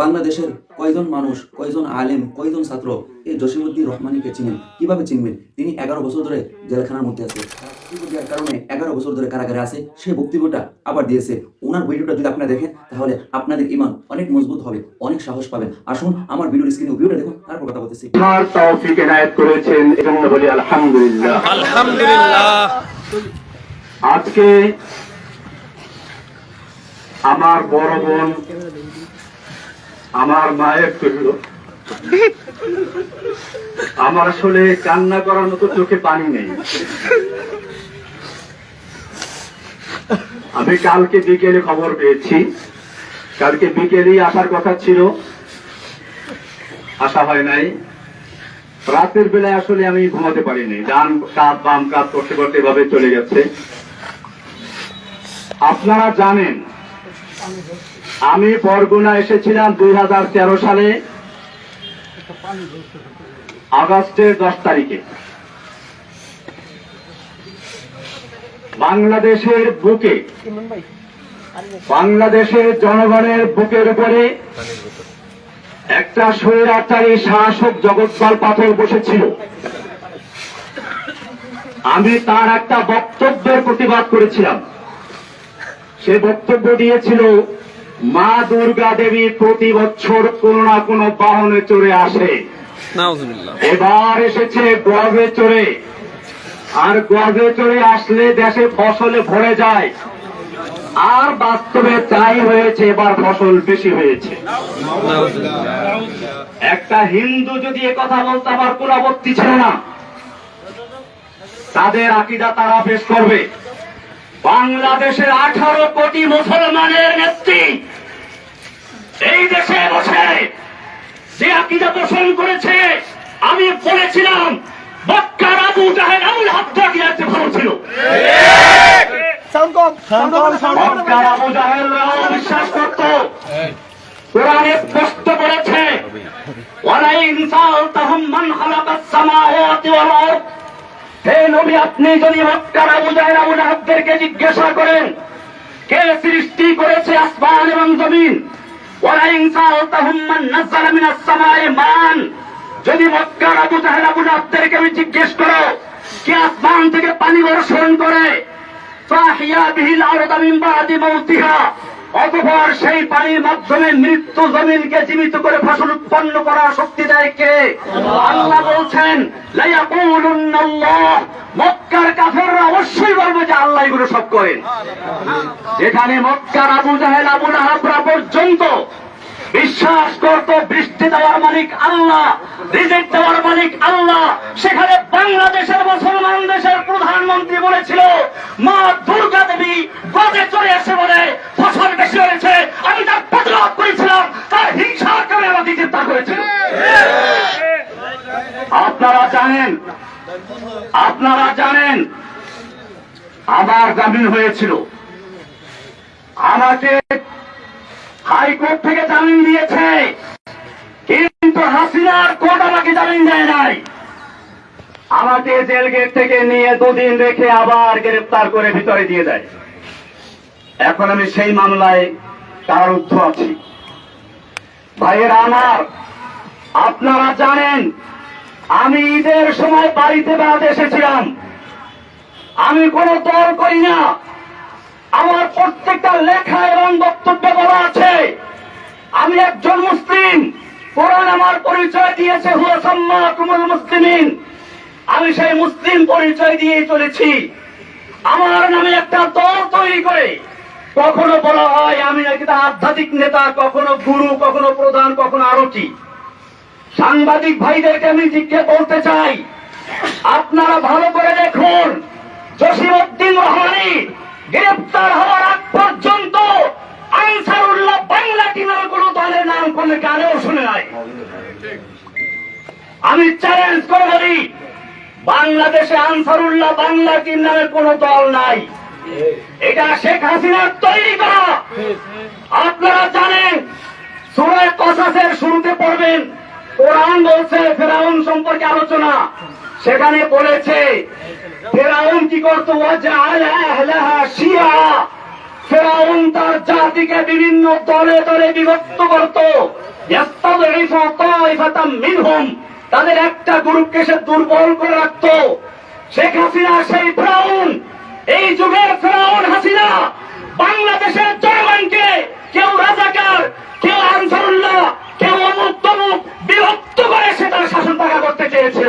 বাংলাদেশের কয়জন মানুষ, কয়জন আলেম, কয়জন ছাত্র এই জসিমুদ্দিন রহমানিকে চিনেন? কীভাবে চিনবেন? তিনি এগারো বছর ধরে জেলখানার মধ্যে আছে। দেওয়ার কারণে এগারো বছর ধরে কারাগারে আছে। সেই বক্তব্যটা আবার দিয়েছে। ওনার ভিডিওটা যদি আপনারা দেখেন, তাহলে আপনাদের ইমান অনেক মজবুত হবে, অনেক সাহস পাবেন। আসুন আমার ভিডিওর স্ক্রিনে ভিডিওটা দেখুন, তারপর কথা বলতেছি। আজকে আমার বড় বোন আমার মায়ের তুল্য আমার আসলে কান্না করার মতো চোখে পানি নেই। আমি কালকে বিকেলে খবর পেয়েছি। কালকে বিকেলেই আসার কথা ছিল। আসা হয় নাই। রাতের বেলায় আসলে আমি ঘুমাতে পারিনি। ডান কাত বাম কাত করতে করতে এভাবে চলে গেছে। আপনারা জানেন আমি বরগুনা এসেছিলাম দু হাজার তেরো সালে, আগস্টের দশ তারিখে। বাংলাদেশের বুকে, বাংলাদেশের জনগণের বুকের উপরে একটা স্বৈরাচারী শাসক জগৎপাল পাথর বসেছিল। আমি তার একটা বক্তব্যের প্রতিবাদ করেছিলাম। সে বক্তব্য দিয়েছিল মা দুর্গা দেবী প্রতি বছর কোন না কোন বাহনে চড়ে আসে। এবার এসেছে গর্বে চড়ে। আর গর্বে চড়ে আসলে দেশে ফসলে ভরে যায়। আর বাস্তবে তাই হয়েছে এবার ফসল বেশি হয়েছে। একটা হিন্দু যদি এ কথা বলতে আমার কোন আপত্তি ছিল না। তাদের আকিদা তারা পেশ করবে। বাংলাদেশের আঠারো কোটি মুসলমানের নেত্রী এই দেশে বসে যে আকিদা পোষণ করেছে আমি বলেছিলাম মক্কার আবু জাহেদ আবুল হাত্তা আকিদা চেয়ে ভালো ছিল। মক্কার আবু জাহেল বিশ্বাস করত। কোরআনে স্পষ্ট বলেছে ওয়ালাইন সালতাহুম মান খালাকাস সামাওয়াতি ওয়াল আরদ। হে নবী আপনি যদি মক্কার আবু জাহেল আবু লাহাবদেরকে জিজ্ঞাসা করেন কে সৃষ্টি করেছে আসমান এবং জমিন যদি মক্কার আবু জাহেল, আবু আমি জিজ্ঞেস করো, কে আসমান থেকে পানি বর্ষণ করে? অতঃপর সেই পানির মাধ্যমে মৃত্যু জমিনকে জীবিত করে ফসল উৎপন্ন করার শক্তি দেয় কে? আল্লাহ বলছেন মক্কার কাফেররা অবশ্যই বলবে যে আল্লাহ এগুলো সব করেন। যেখানে মক্কার আবু জাহেল আবু লাহাবরা পর্যন্ত বিশ্বাস করত বৃষ্টি দেওয়ার মালিক আল্লাহ রিজেক্ট দেওয়ার মালিক আল্লাহ। সেখানে বাংলাদেশের মুসলমান দেশের প্রধানমন্ত্রী বলেছিল মা দুর্গা দেবী গজে চলে এসে বলে ফসল বেশি হয়েছে। আমি তার প্রতিরোধ করেছিলাম তার হিংসার কারণে আমাকে চিন্তা করেছিল। আপনারা জানেন আপনারা আমার জামিন হয়েছিল। আমাকে হাইকোর্ট থেকে জামিন দিয়েছে। কিন্তু হাসিনার কোর্ট আমাকে জামিন দেয় নাই। আমাকে জেল গেট থেকে নিয়ে দুদিন রেখে আবার গ্রেফতার করে ভিতরে দিয়ে দেয়। এখন আমি সেই মামলায় তার কারারুদ্ধ আছি। ভাইয়েরা আমার, আপনারা জানেন, আমি ঈদের সময় বাড়িতে বেড়াতে এসেছিলাম আমি কোন দল করি না। আমার প্রত্যেকটা লেখা এবং বক্তব্য বলা আছে। আমি একজন মুসলিম। কোরআন আমার পরিচয় দিয়েছে, হুয়া সাম্মা কুমুল মুসলিমিন। আমি সেই মুসলিম পরিচয় দিয়ে চলেছি। আমার নামে একটা দল তৈরি করে। কখনো বলা হয় আমি একটা আধ্যাত্মিক নেতা, কখনো গুরু, কখনো প্রধান, কখনো আরও কি সাংবাদিক ভাইদেরকে আমি জিজ্ঞেস করতে চাই, আপনারা ভালো করে দেখুন। জসিমউদ্দিন রহমানি গ্রেপ্তার হওয়ার আগ পর্যন্ত আনসারুল্লাহ বাংলা টিমের কোন দলের নাম কোন কানেও শুনে নাই। আমি চ্যালেঞ্জ করে বলি, বাংলাদেশে আনসারুল্লাহ বাংলা টিম নামে কোন দল নাই। এটা শেখ হাসিনার তৈরি করা। আপনারা জানেন, সুরায় কসাসের শুরুতে পড়বেন, কোরআন বলছে ফেরাউন সম্পর্কে আলোচনা। সেখানে বলেছে ফেরাউন কি করতো? শিয়া। ফেরাউন তার জাতিকে বিভিন্ন দলে দলে বিভক্ত করত। তাদের একটা গ্রুপকে সে দুর্বল করে রাখত। শেখ হাসিনা, সেই ফেরাউন। এই যুগের ফেরাউন হাসিনা বাংলাদেশের জনগণকে কেউ রাজাকার, কেউ আনসারুল্লাহ, কেউ অমুক তমুক বিভক্ত করে সে তার শাসন টাকা করতে চেয়েছিল।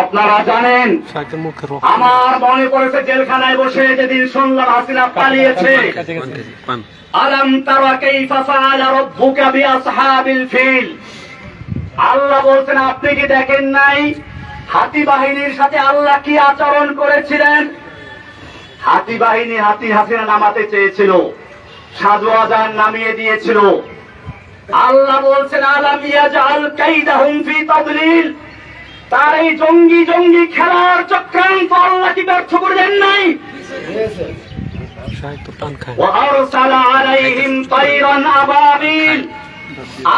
আপনারা জানেন আমার মনে পড়েছে জেলখানায় বসে যেদিন শুনলাম হাসিনা পালিয়েছে। আলম তারা কাইফা ফাআলা রাব্বুকা বিআসহাবিল ফিল। আল্লাহ বলছেন আপনি কি দেখেন নাই? হাতি বাহিনীর সাথে আল্লাহ কি আচরণ করেছিলেন? হাতি বাহিনী হাতি হাসিনা নামাতে চেয়েছিল সাধু আজান নামিয়ে দিয়েছিল। আল্লাহ বলছেন আলাম ইয়াজআল কাইদাহুম ফি তাদলিল। তার এই জঙ্গি জঙ্গি খেলার চক্রান্ত আল্লাহ কি ব্যর্থ করে দেন নাই?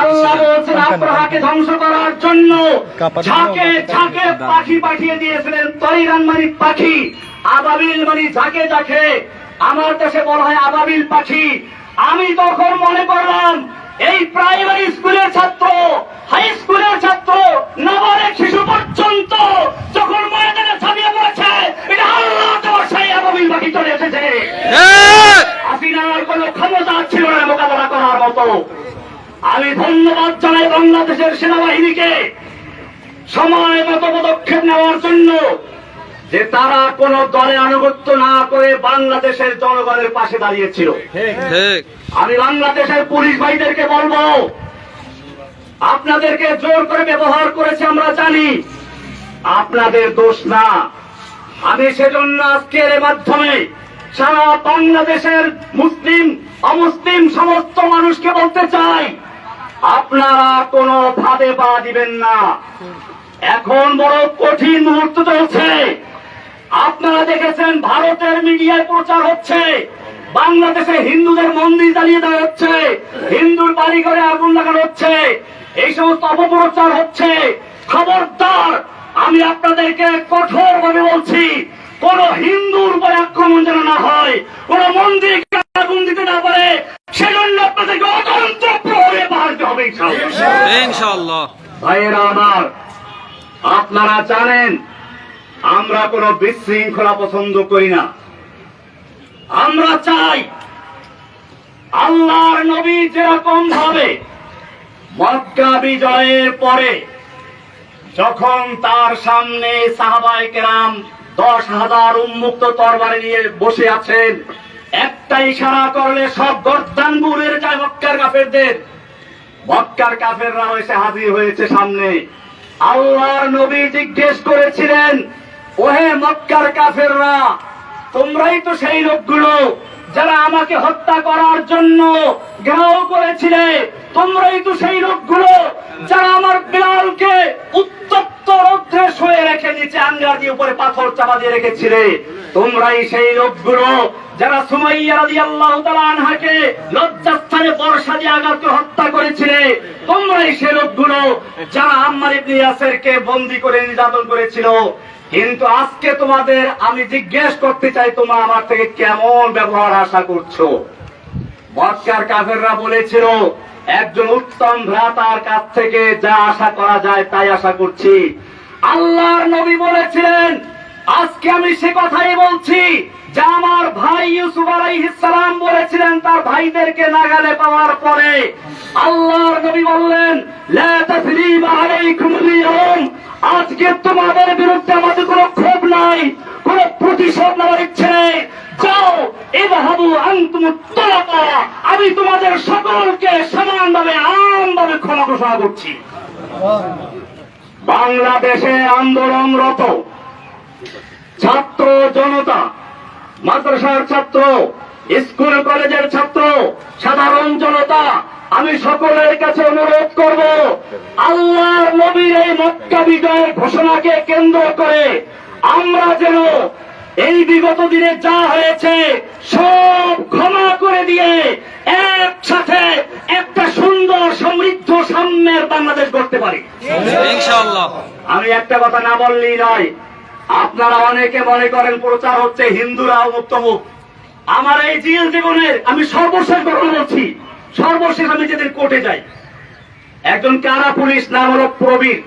আল্লাহ বলছেন আব্রাহাকে ধ্বংস করার জন্য ঝাঁকে ঝাঁকে পাখি পাঠিয়ে দিয়েছিলেন। তৈরান মানে পাখি, আবাবিল মানে ঝাঁকে ঝাঁকে। আমার দেশে বলা হয় আবাবিল পাখি। আমি তখন মনে করলাম, এই প্রাইমারি স্কুলের ছাত্র হাই স্কুলের ছাত্র নাবালক শিশু পর্যন্ত যখন ময়দানে ছাপিয়ে পড়েছে এটা আল্লাহ তোমার সেই আবাবিল পাখি চলে এসেছে। হাসিনার কোন ক্ষমতা ছিল না মোকাবেলা করার মতো। আমি ধন্যবাদ জানাই বাংলাদেশের সেনাবাহিনীকে সময় মতো পদক্ষেপ নেওয়ার জন্য যে তারা কোন দলে আনুগত্য না করে বাংলাদেশের জনগণের পাশে দাঁড়িয়েছিল। আমি বাংলাদেশের পুলিশ ভাইদেরকে বলব আপনাদেরকে জোর করে ব্যবহার করেছে, আমরা জানি। আপনাদের দোষ না। আমি সেজন্য আজকের মাধ্যমে সারা বাংলাদেশের মুসলিম, অমুসলিম সমস্ত মানুষকে বলতে চাই, আপনারা কোনো ভাবে পা দিবেন না। এখন বড় কঠিন মুহূর্ত চলছে। আপনারা দেখেছেন, ভারতের মিডিয়ায় প্রচার হচ্ছে। বাংলাদেশে হিন্দুদের মন্দির জ্বালিয়ে দেওয়া হচ্ছে। হিন্দুর বাড়ি ঘরে আগুন লাগানো হচ্ছে। এই সমস্ত অপপ্রচার হচ্ছে। খবরদার আমি আপনাদেরকে কঠোর ভাবে বলছি কোন হিন্দুর উপরে আক্রমণ যেন না হয় কোন মন্দিরকে আগুন দিতে না পারে সেজন্য আপনাদেরকে অতন্ত্র প্রহরে বাড়তে হবে। ইনশাআল্লাহ। ভাইয়েরা আমার আপনারা জানেন আমরা কোনো বিশৃঙ্খলা পছন্দ করি না। আমরা চাই আল্লাহর নবী যেরকম ভাবে মক্কা বিজয়ের পরে যখন তার সামনে সাহাবাই কেরাম দশ হাজার উন্মুক্ত তরবারি নিয়ে বসে আছেন, একটা ইশারা করলে সব গর্দান বুড়ের যায় মক্কার কাফেরদের। মক্কার কাফেররা এসে হাজির হয়েছে সামনে। আল্লাহর নবী জিজ্ঞেস করেছিলেন, ওহে মক্কার কাফেররা তোমরাই তো সেই লোকগুলো যারা আমাকে হত্যা করার জন্য ঘেরাও করেছিলে। তোমরাই তো সেই লোকগুলো যারা আমার বিলালকে উত্তপ্ত রৌদ্রে শুয়ে রেখে নিচে আঙ্গার দিয়ে উপরে পাথর চাপা দিয়ে রেখেছিলে। তোমরাই সেই লোকগুলো যারা সুমাইয়া রাদিয়াল্লাহু তাআলা আনহাকে লজ্জাস্থানে বর্ষা দিয়ে আঘাত হত্যা করেছিলে। তোমরাই সে লোকগুলো যারা আম্মার ইবনে ইয়াসিরকে বন্দী করে নির্যাতন করেছিল। কিন্তু আজকে তোমাদের আমি জিজ্ঞেস করতে চাই, তোমরা আমার থেকে কেমন ব্যবহার আশা করছ? মক্কার কাফেররা বলেছিল, একজন উত্তম ভ্রাতার কাছ থেকে যা আশা করা যায় তাই আশা করছি। আল্লাহর নবী বলেছিলেন আজকে আমি সে কথাই বলছি যে আমার ভাই ইউসুফ সালাম বলেছিলেন তার ভাইদেরকে নাগালে পাওয়ার পরে। আল্লাহর নবী বললেন আজকে তোমাদের বিরুদ্ধে আমাদের কোনো ক্ষোভ নাই, কোনো প্রতিশোধ নেওয়ার ইচ্ছে নেই। যাও এবাহাবু আন্তুম তলাকা আমি তোমাদের সকলকে সমানভাবে আমভাবে ক্ষমা ঘোষণা করছি। বাংলাদেশে আন্দোলনরত ছাত্র জনতা মাদ্রাসার ছাত্র স্কুল কলেজের ছাত্র সাধারণ জনতা আমি সকলের কাছে অনুরোধ করব আল্লাহর নবীর এই মক্কা বিজয়ের ঘোষণাকে কেন্দ্র করে আমরা যেন এই বিগত দিনে যা হয়েছে সব ক্ষমা করে দিয়ে একসাথে একটা সুন্দর সমৃদ্ধ সাম্যের বাংলাদেশ করতে পারি। আমি একটা কথা না বললেই নয় আপনারা অনেকে মনে করেন প্রচার হচ্ছে হিন্দুরা মুক্ত মুখ আমার এই জিএল জীবনের আমি সর্বশেষ ঘটনা বলছি। সর্বশেষ আমি যেদিন কোর্টে যাই, একজন কারা পুলিশ, নাম হলো প্রবীর।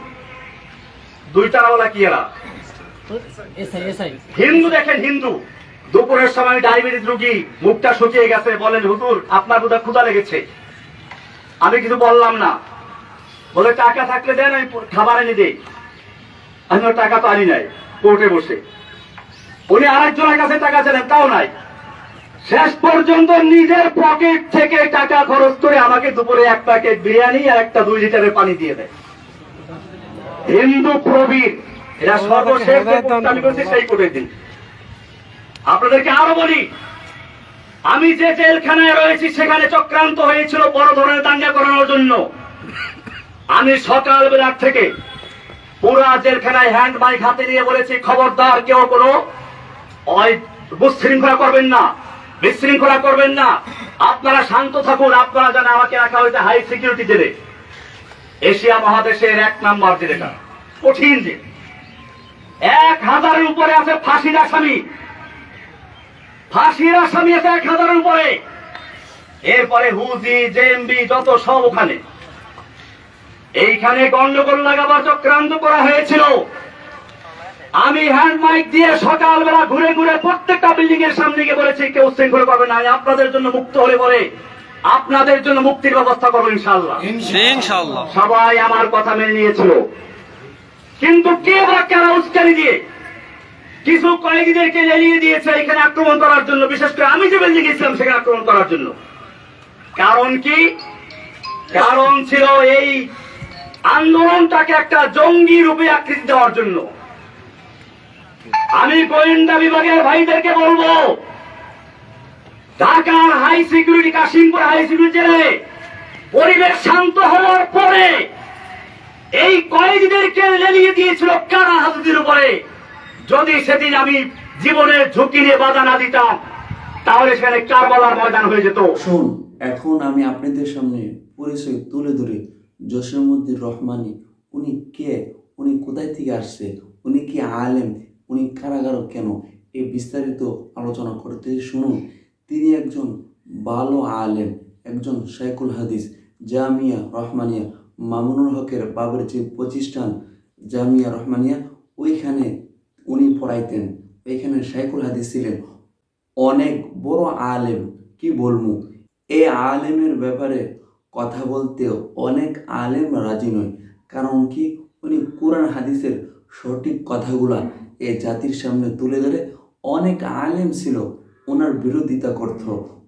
দুই তারাওয়ালা কি এরা? হিন্দু দেখেন, হিন্দু। দুপুরের সময় ডায়াবেটিস রুগী, মুখটা শুকিয়ে গেছে। বলেন, হুজুর, আপনার বোধহয় ক্ষুধা লেগেছে? আমি কিছু বললাম না। বলে, টাকা থাকলে দেন, আমি খাবার এনে দিই। আমি টাকা তো আনি নাই। কোর্টে বসে। উনি আরেকজনের কাছে টাকা চাইলেন, তাও নাই। শেষ পর্যন্ত নিজের পকেট থেকে টাকা খরচ করে আমাকে দুপুরে এক প্যাকেট বিরিয়ানি আর একটা দুই লিটারের পানি দিয়ে দেয়। হিন্দু প্রবীর, এরা সর্বশেষ আমি করছি সেই কোর্টের দিন। আপনাদেরকে আরও বলি, আমি যে জেলখানায় রয়েছি সেখানে চক্রান্ত হয়েছিল বড় ধরনের দাঙ্গা করানোর জন্য। আমি সকালবেলার থেকে পুরা জেলখানায় হ্যান্ড মাইক হাতে নিয়ে বলেছি, খবরদার, কেউ কোনো বিশৃঙ্খলা করবেন না, বিশৃঙ্খলা করবেন না। আপনারা শান্ত থাকুন, আপনারা জানেন আমাকে রাখা হয়েছে হাই সিকিউরিটি জেলে। এশিয়া মহাদেশের এক নাম্বার জেলেটা। কঠিন জেল। এক হাজারের উপরে আছে ফাঁসির আসামি। ফাঁসির আসামি আছে এক হাজারের উপরে। এরপরে হুজি, জেএমবি, যত সব ওখানে। এইখানে গন্ডগোল লাগাবার চক্রান্ত করা হয়েছিল। আমি হ্যান্ড মাইক দিয়ে সকালবেলা ঘুরে ঘুরে প্রত্যেকটা বিল্ডিং এর সামনে গিয়ে বলেছি কেউ শৃঙ্খলা করবে না আমি আপনাদের জন্য মুক্ত হলে পরে আপনাদের জন্য মুক্তির ব্যবস্থা করব ইনশাল্লাহ সবাই আমার কথা মেনে নিয়েছিল। কিন্তু কে বা কারা উস্কানি দিয়ে কিছু কয়েদিদেরকে জ্বালিয়ে দিয়েছে এখানে আক্রমণ করার জন্য? বিশেষ করে আমি যে বিল্ডিং গেছিলাম সেখানে আক্রমণ করার জন্য। কারণ কি? কারণ ছিল এই আন্দোলনটাকে একটা জঙ্গি রূপে আকৃতি দেওয়ার জন্য। আমি গোয়েন্দা বিভাগের ভাইদেরকে বলব, ঢাকার high security Kashimpur high security জেলে পরিবেশ শান্ত হওয়ার পরে এই কয়েদিদেরকে লেলিয়ে দিয়েছিল কারা হাজুদের উপরে? যদি সেদিন আমি জীবনের ঝুঁকি নিয়ে বাধা না দিতাম, তাহলে সেখানে কারবালার ময়দান হয়ে যেত। শুন এখন আমি আপনাদের সামনে পরিচয় তুলে ধরে জসিমুদ্দিন রহমানি, উনি কে? উনি কোথায় থেকে আসছে? উনি কি আলেম? উনি কারাগারও কেন? এই বিস্তারিত আলোচনা করতে শুনুন। তিনি একজন ভালো আলেম, একজন শেখুল হাদিস, জামিয়া রহমানিয়া, মামুনুল হকের বাবার যে প্রতিষ্ঠান জামিয়া রহমানিয়া, ওইখানে উনি পড়াইতেন। ওইখানে শেখুল হাদিস ছিলেন। অনেক বড় আলেম, কি বলব? এই আলেমের ব্যাপারে কথা বলতে অনেক আলেম রাজি নয়। কারণ কি? উনি কোরআন হাদিসের সঠিক কথাগুলা এই জাতির সামনে তুলে ধরে অনেক আলেম ছিল। ওনার বিরোধিতা করত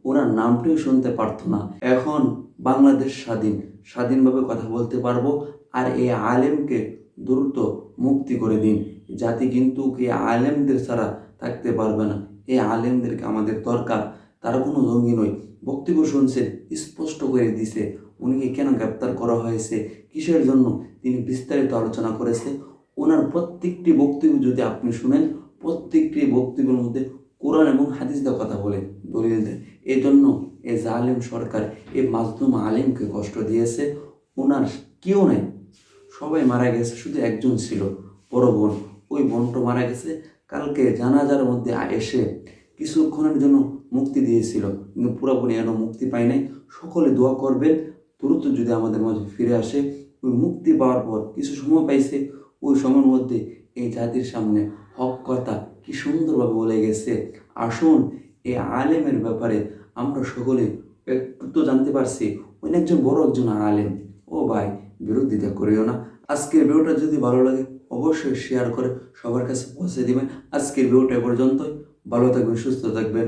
ওনার নামটিও শুনতে পারতো না। এখন বাংলাদেশ স্বাধীন, স্বাধীনভাবে কথা বলতে পারব আর এই আলেমকে দ্রুত মুক্তি করে দিন। জাতি কিন্তু এই আলেমদের ছাড়া থাকতে পারবে না। এই আলেমদেরকে আমাদের দরকার, তারা কোনো জঙ্গি নয়। বক্তব্য শুনছেন স্পষ্ট করে দিছে, উনিকে কেন গ্রেপ্তার করা হয়েছে, কিসের জন্য তিনি বিস্তারিত আলোচনা করেছে। ওনার প্রত্যেকটি বক্তব্য যদি আপনি শুনেন, প্রত্যেকটি বক্তব্যের মধ্যে কোরআন এবং হাদিস দেওয়া কথা বলে দলিল দেয় এই জন্য এই জালেম সরকার, এ মাজলুম আলেমকে কষ্ট দিয়েছে। ওনার কেউ নেই, সবাই মারা গেছে, শুধু একজন ছিল, বড় বোন। ওই বোনটা মারা গেছে, কালকে জানাজার মধ্যে এসে কিছুক্ষণের জন্য মুক্তি দিয়েছিল। কিন্তু পুরোপুরি এখনও মুক্তি পায় নাই। সকলে দোয়া করবেন, দ্রুত যদি আমাদের মাঝে ফিরে আসে। ওই মুক্তি পাওয়ার পর কিছু সময় পাইছে, ওই সময়ের মধ্যে এই জাতির সামনে হক কথা কি সুন্দরভাবে বলে গেছে। আসুন, এই আলেমের ব্যাপারে আমরা সকলে একটু তো জানতে পারছি। উনি একজন বড় একজন আলেম। ও ভাই, বিরোধিতা করিও না। আজকের ভিডিওটা যদি ভালো লাগে, অবশ্যই শেয়ার করে সবার কাছে পৌঁছে দিবেন। আজকের ভিডিওটা পর্যন্তই। ভালো থাকবেন, সুস্থ থাকবেন।